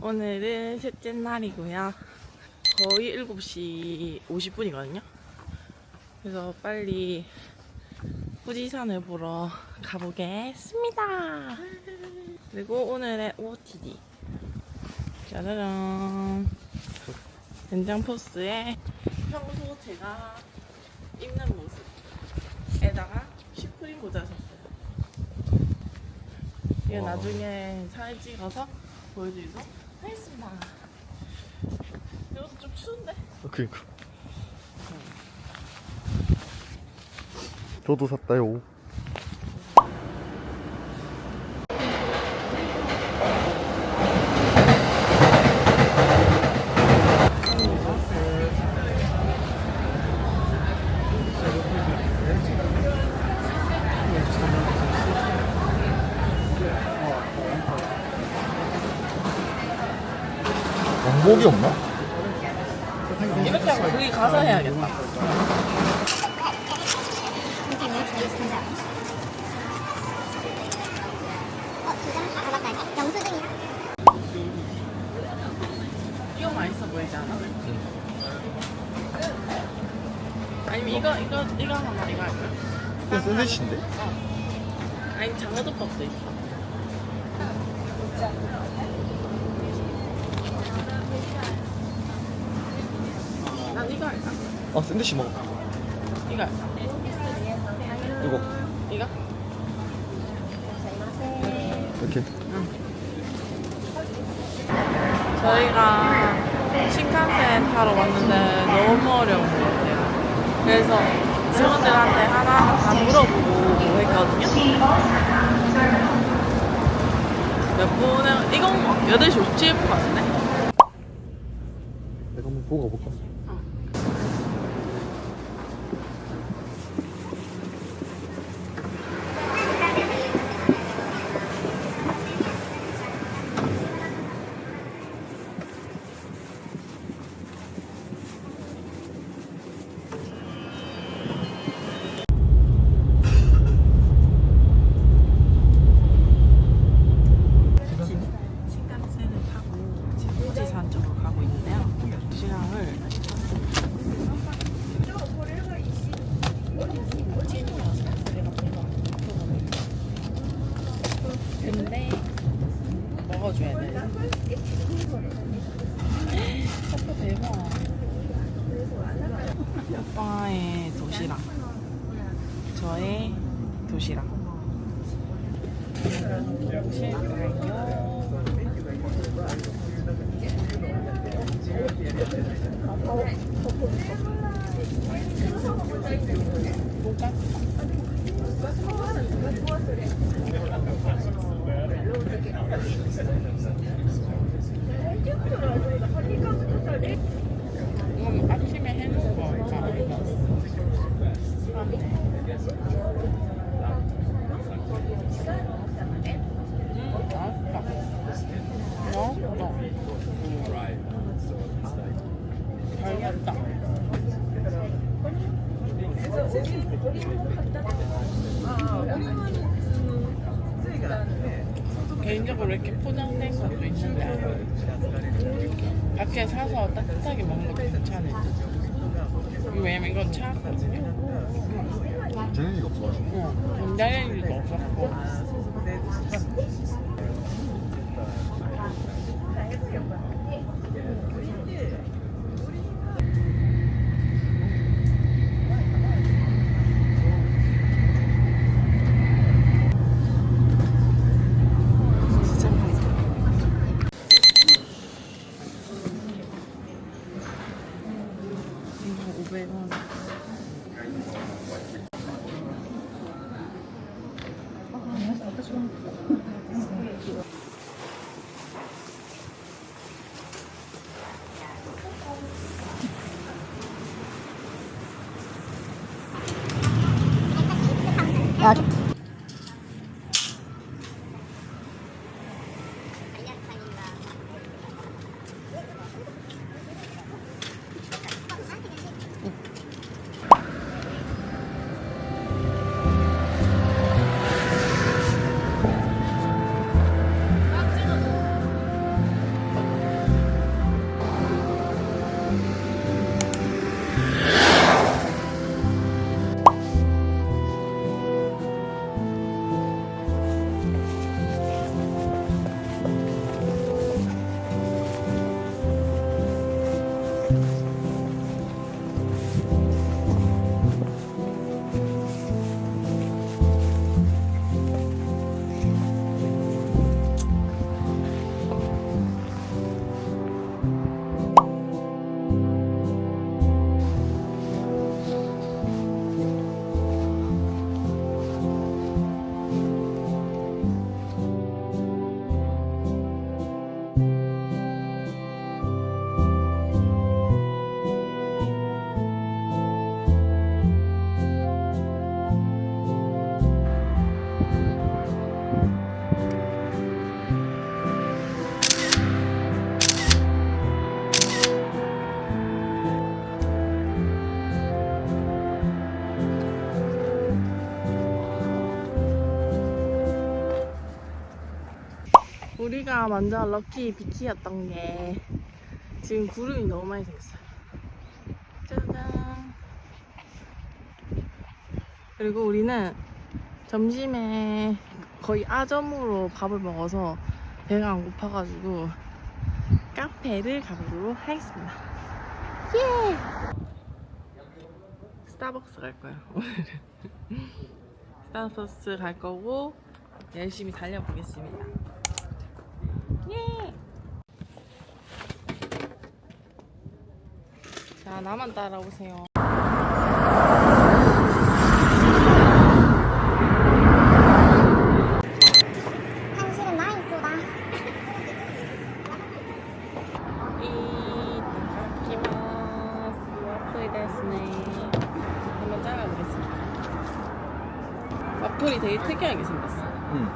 오늘은 셋째 날이고요. 거의 7시 50분이거든요. 그래서 빨리 후지산을 보러 가보겠습니다. 그리고 오늘의 OOTD. 짜자잔. 된장 포스에 평소 제가 입는 모습에다가 슈크림 모자 샀어요. 이거 와. 나중에 사진 찍어서 보여드리도록 하겠습니다. 이것도 좀 추운데? 그니까. 저도 샀다요. 왕복이 없나? 이렇게 하고 거기 가서 해야겠다. 어? 이거 맛있어 보이지 않아? 아니면 이거 이거 이거 하나 이거 할까? 이거 샌드위치인데? 아니 장어덮밥도 있어. 난 이거 할까? 아, 샌드위치 먹어. 이거? 이거. 이거? 이렇게. 저희가 신칸센 타러 왔는데 너무 어려운 것 같아요. 그래서 직원들한테 하나 다 물어보고 했거든요. 몇 분은 이건 8시 57분 같은데? 내가 한번 보고 가볼까? 신칸센을 타고 지금 후지산 쪽으로 가고 있는데요. 도시락을 근데 먹어줘야 돼. 컵도 대박. 오빠의 도시락. 저의 도시락. 도시락이요. 뭐가? 이건 아침에 해놓은 거니까. 음, 맛있다. 잘 됐다. 개인적으로 이렇게 포장된 것도 있는데 밖에 사서 따뜻하게 먹는 것도 괜찮아요. 이거 왜냐면 이건 차거든요. 없어. 전자레인지도 없었고. 이 거 500원. 여기가 완전 럭키 비키였던 게 지금 구름이 너무 많이 생겼어요. 짜잔. 그리고 우리는 점심에 거의 아점으로 밥을 먹어서 배가 안 고파가지고 카페를 가보도록 하겠습니다. 예! 스타벅스 갈 거예요, 오늘은. 스타벅스 갈 거고, 열심히 달려보겠습니다. 예! 자, 나만 따라오세요. 와플 한번 잘라보겠습니다 와플이 되게 특이하게 생겼어 응.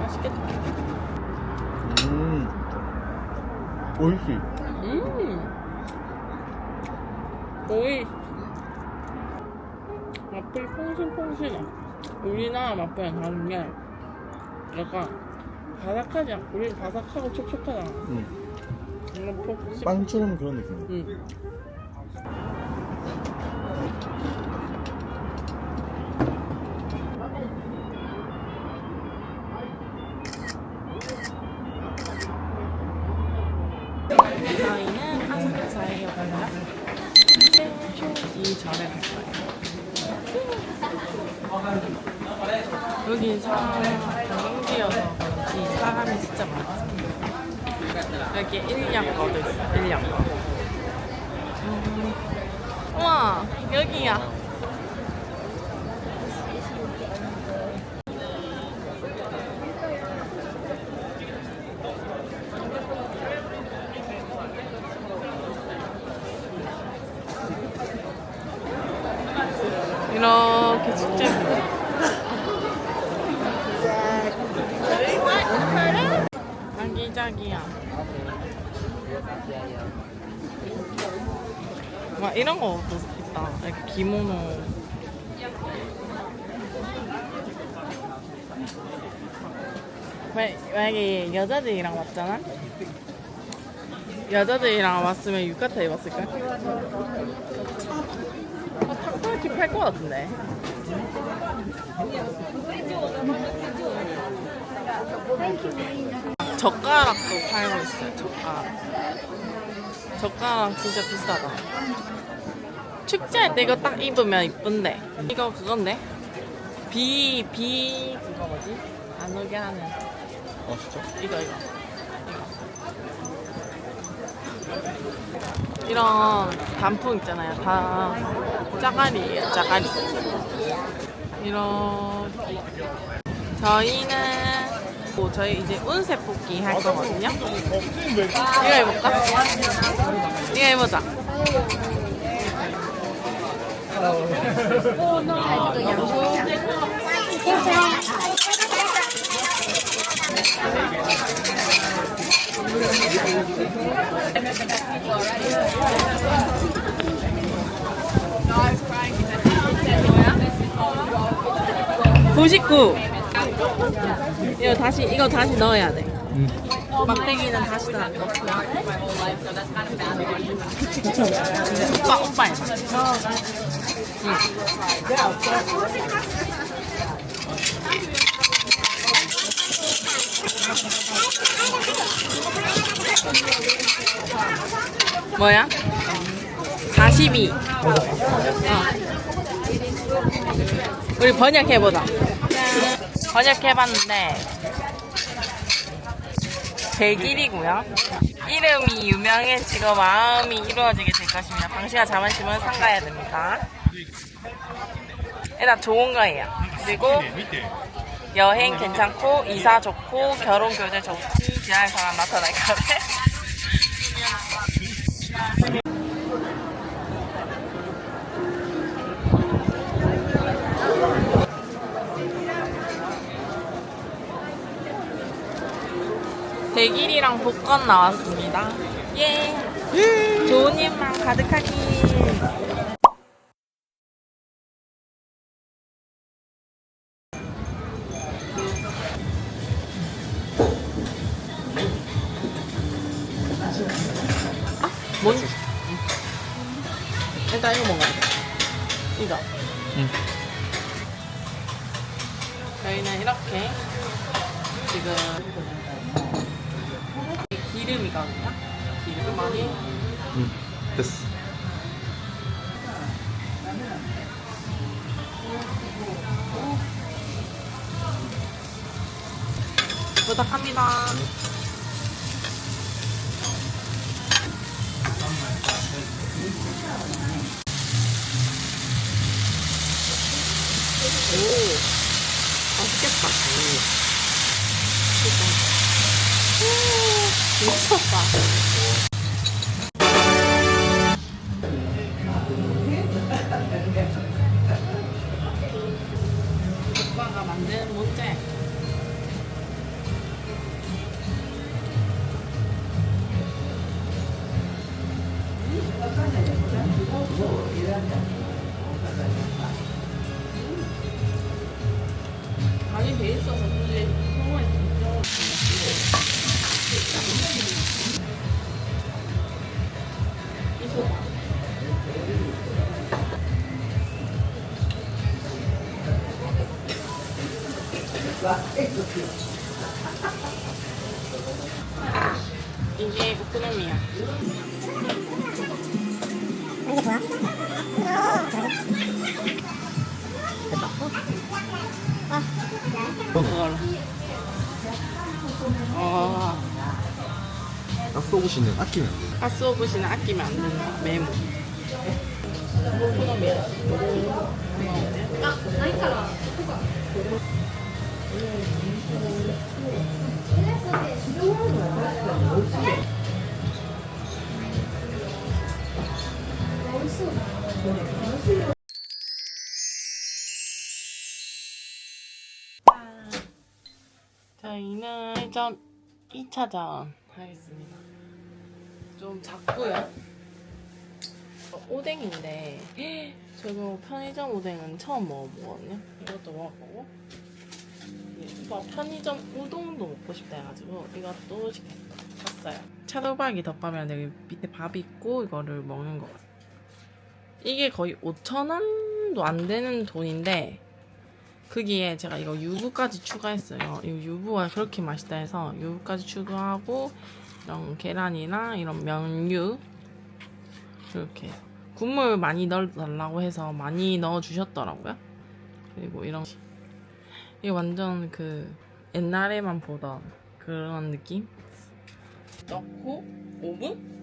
맛있겠다 음. 오이시. 음 오이 와플이 퐁신퐁신해 다른 게 약간 바삭하지 않고 우리는 바삭하고 촉촉하잖아 응. 이건 폭 빵처럼 그런 느낌. 응. 저희는 아사쿠사에 오다가 이 절에 갈 거예요. 여기 사람 경기여서 그런지 사람이 진짜 많았어요. 여기 1년 거도 있어, 1년 거. 음. 우와, 여기야. 이렇게 축제입니다. 아기자기야. 와 이런 거도 있다. 이렇게 기모노. 왜- 만약에 여자들이랑 왔잖아? 여자들이랑 왔으면 유카타 입었을까? 어, 타코야키 팔것 같은데. 젓가락도 팔고 있어요, 젓가락. 젓가락 진짜 비싸다. 축제할 때 이거 딱 입으면 이쁜데. 이거 그건데? 비, 비, 그거 뭐지? 안 오게 하는. 아 진짜? 이거, 이거. 이거. 이런 단풍 있잖아요. 다 짜가리예요, 짜가리. 이런. 저희는 뭐 저희 이제 운세 뽑기 할 거거든요. 이거 해볼까? 이거 해보자. (99) 이거 다시 이거 다시 넣어야 돼 응. 막대기는 다시 다 넣고 오빠 오빠 해봐 응. 뭐야? 42 어. 우리 번역해보자 번역해봤는데 100일이고요. 이름이 유명해지고 마음이 이루어지게 될 것입니다. 방시가 자만심은 상가해야 됩니다. 일단 좋은 거예요. 그리고 여행 괜찮고 이사 좋고 결혼 교제 좋기 지할 사람 나타날 거래. 백일이랑 복권 나왔습니다. 예. 좋은 일만 가득하기. 뭔? 일단 이거 먹어야 돼. 이거. 응. 저희는 이렇게 지금 기름이거든요. 기름 많이. 응. 됐어. 부탁합니다. 맛있겠다. 오, 미쳤다. 오빠가 만드는 모찌. 가스오브시는 아끼면 안 돼. 가스오브시는 아끼면 안 된다 메모 저희는 1점 2차전 하겠습니다. 좀 작고요. 어, 오뎅인데 저거 편의점 오뎅은 처음 먹어보거든요. 이것도 먹어보고 예, 오빠 편의점 우동도 먹고 싶다 해가지고 이것도 시켰어. 샀어요. 차돌박이 덮밥이랑 여기 밑에 밥이 있고 이거를 먹는 거 같아요. 이게 거의 5,000원도 안 되는 돈인데 거기에 제가 이거 유부까지 추가했어요. 이 유부가 그렇게 맛있다 해서 유부까지 추가하고 이런 계란이나 이런 면류 이렇게 국물 많이 넣어달라고 해서 많이 넣어 주셨더라고요. 그리고 이런 이게 완전 그 옛날에만 보던 그런 느낌. 넣고 5분?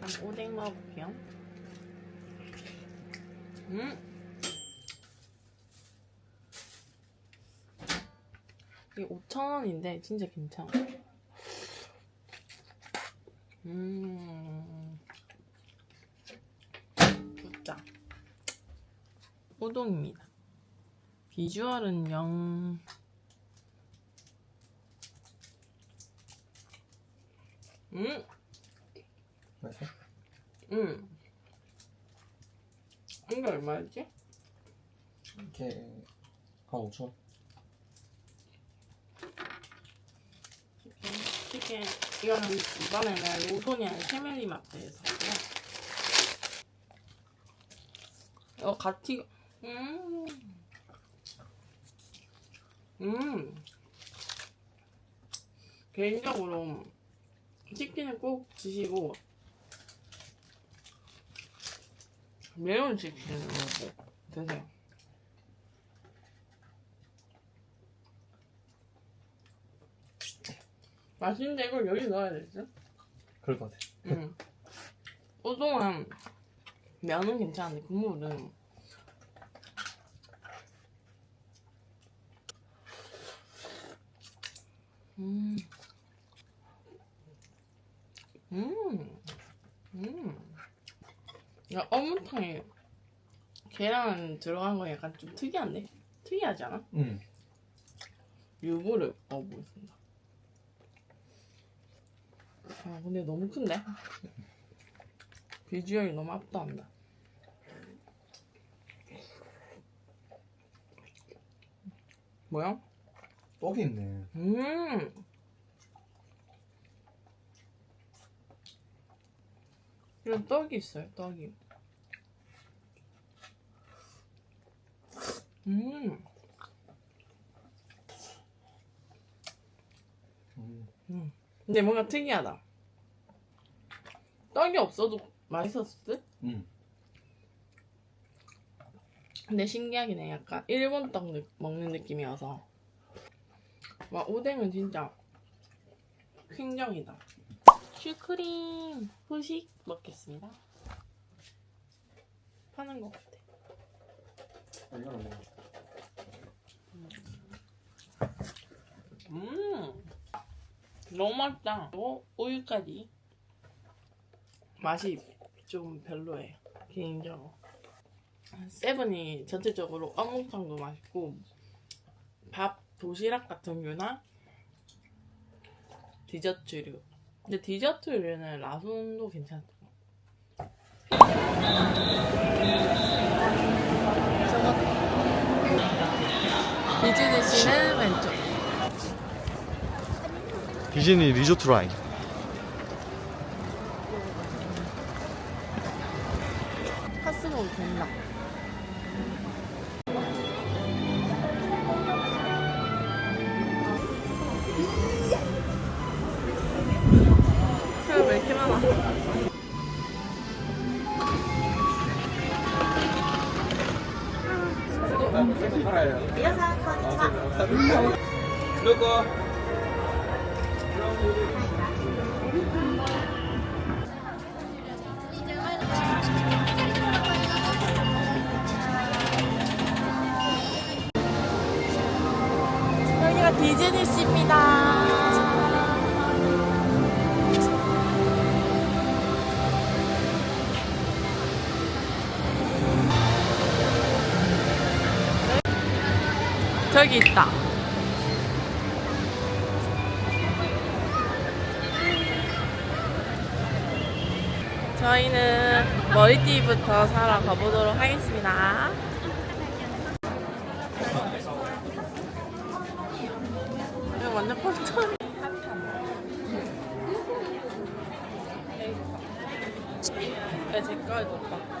한 오뎅 먹어볼게요. 음. 이게 5,000원인데 진짜 괜찮아. 음. 진짜. 우동입니다. 비주얼은 영. 음, 맛있어? 음. 이게 얼마였지? 이렇게 한 5천 원? 치킨 이거는 이번에는 아니라 패밀리 마트에서 어 같이 음. 음. 개인적으로 치킨을 꼭 드시고 매운 치킨을 드세요. 맛있는데 이걸 여기 넣어야 되지? 그럴 것 같아. 응. 우동은 면은 괜찮은데 국물은 음. 음. 음. 야, 어묵탕에 계란 들어간 거 약간 좀 특이한데? 특이하지 않아? 응. 유부를 먹어보겠습니다. 아 근데 너무 큰데? 비주얼이 너무 압도한다. 뭐야? 떡이 있네. 음. 이런 떡이 있어요, 떡이. 음. 음. 음. 근데 뭔가 특이하다. 떡이 없어도 맛있었을 듯? 음. 근데 신기하긴 해. 약간 일본 떡 느- 먹는 느낌이어서. 와, 오뎅은 진짜 킹정이다. 슈크림 후식 먹겠습니다. 파는 것 같아. 아, 이거는 뭐. 음, 너무 맛있다. 그리고 우유까지. 맛이 좀 별로예요. 개인적으로. 세븐이 전체적으로 어묵탕도 맛있고 밥 도시락 같은 류나 디저트류. 근데 디저트류는 라순도 괜찮다. 비즈니스는 왼쪽. 디즈니 리조트 라인. 디즈니시입니다. 저기 있다. 저희는 머리띠부터 사러 가보도록 하겠습니다. 이거 완전 펀천. 야, 제거 이거 봐.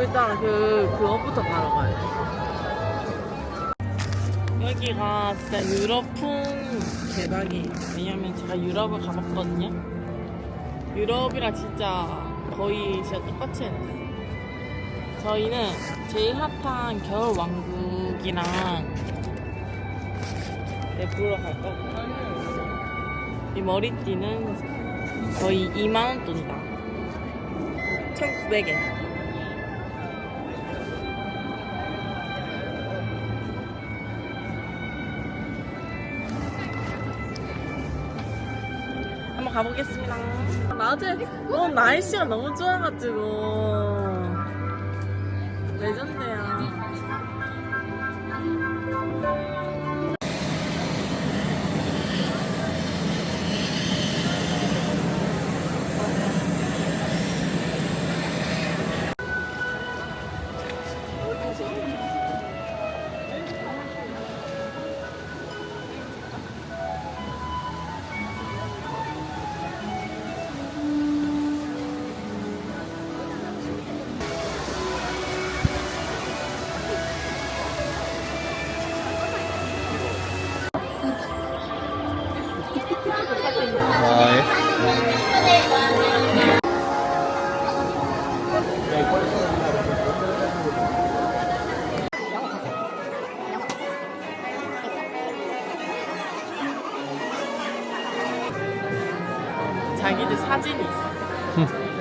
일단 그 그것부터 바로 가야 돼. 여기가 진짜 유럽풍 대박이. 왜냐면 제가 유럽을 가봤거든요. 유럽이랑 진짜 거의 진짜 똑같이 해놨어. 저희는 제일 핫한 겨울 왕국이랑 네, 보러 갈 거고. 이 머리띠는 거의 2만원 돈이다. 1,900엔. 가보겠습니다. 낮에 오늘 날씨가 너무 좋아가지고 레전드야. 자기들 사진이 있어.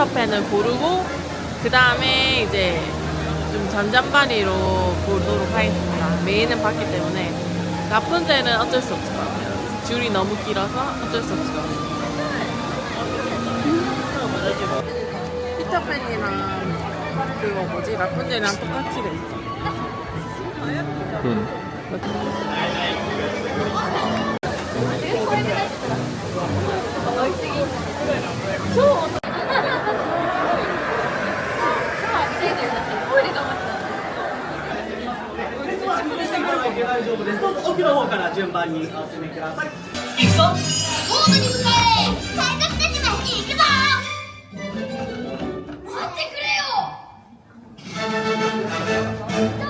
반인 피터팬을 고르고 그 다음에 이제 좀 잔잔바리로 보도록 하겠습니다. 메인은 봤기 때문에 라푼젤은 어쩔 수 없을 것 같아요. 줄이 너무 길어서 어쩔 수 없을 것 같아요. 피터팬이랑 그거 뭐지 라푼젤이랑 똑같이 돼 있어. 그 럼. どうぞ奥の方から順番にお進みください。ホームに向かえ海賊たちも行くぞ。待ってくれよ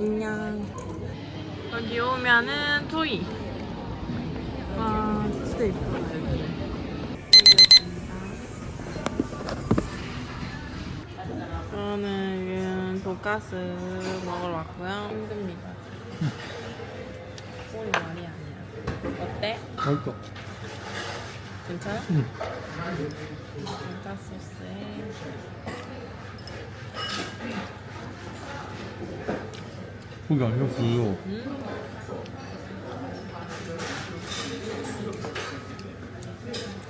인형. 여기 오면은 토이. 와, 진짜 예쁘다, 여기. 여기였습니다. 저는 지금 돈가스 먹으러 왔고요. 힘듭니다. 꼴이 말이 아니야. 어때? 맛있어. 괜찮아? 응. 돈가스 소스에 고기 아니라 구요.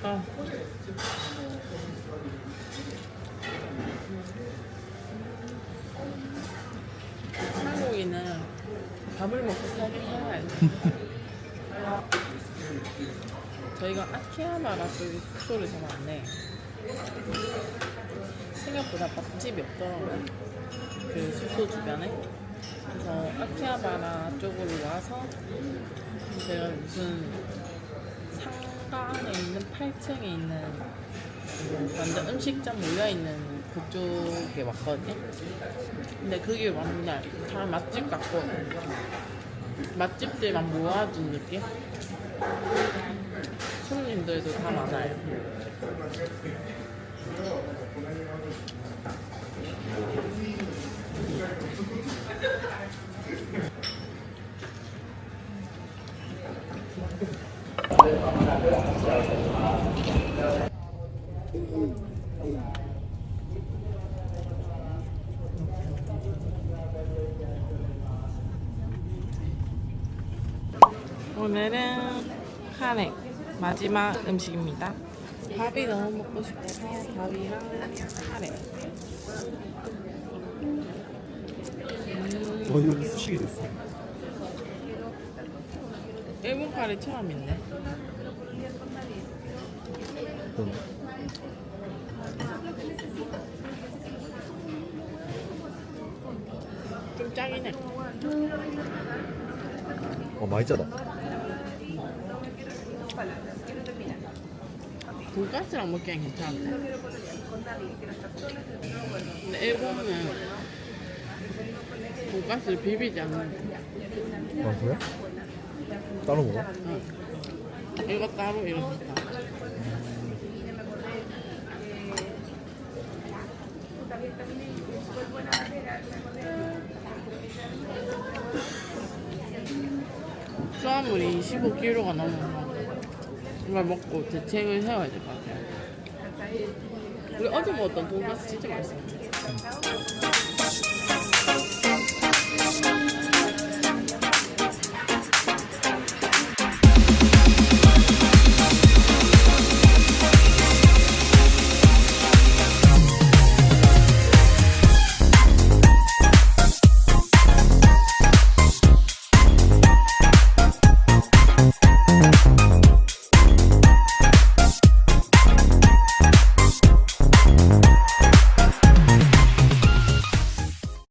아. 한국인은 밥을 먹고 살긴 돼. 저희가 아키하마라 쪽에 숙소를 잡았는데 생각보다 밥집이 없더라고요. 그 숙소 주변에. 그래서 아키하바라 쪽으로 와서 제가 무슨 상가에 있는 8층에 있는 그 완전 음식점 모여있는 그쪽에 왔거든요. 근데 그게 완전 다 맛집 같고 맛집들만 모아둔 느낌? 손님들도 다 많아요. 오늘은 카레 마지막 음식입니다. 밥이 너무 먹고 싶어서 밥이랑 카레. 어, 이거 수식이 됐어. 일본 카레 처음 있네. 그럼. 좀 해. 어, 많이 짜다. 돈가스랑 먹기엔 괜찮은데. 근데 일본은 돈가스를 비비지 않는데. 아, 그래? 따로 먹어? 응. 이거 따로 이렇게 따로. 수화물이 25kg가 넘어서 이걸 먹고 대책을 세워야 될 것 같아요. 우리 어제 먹었던 돈가스 진짜 맛있었는데.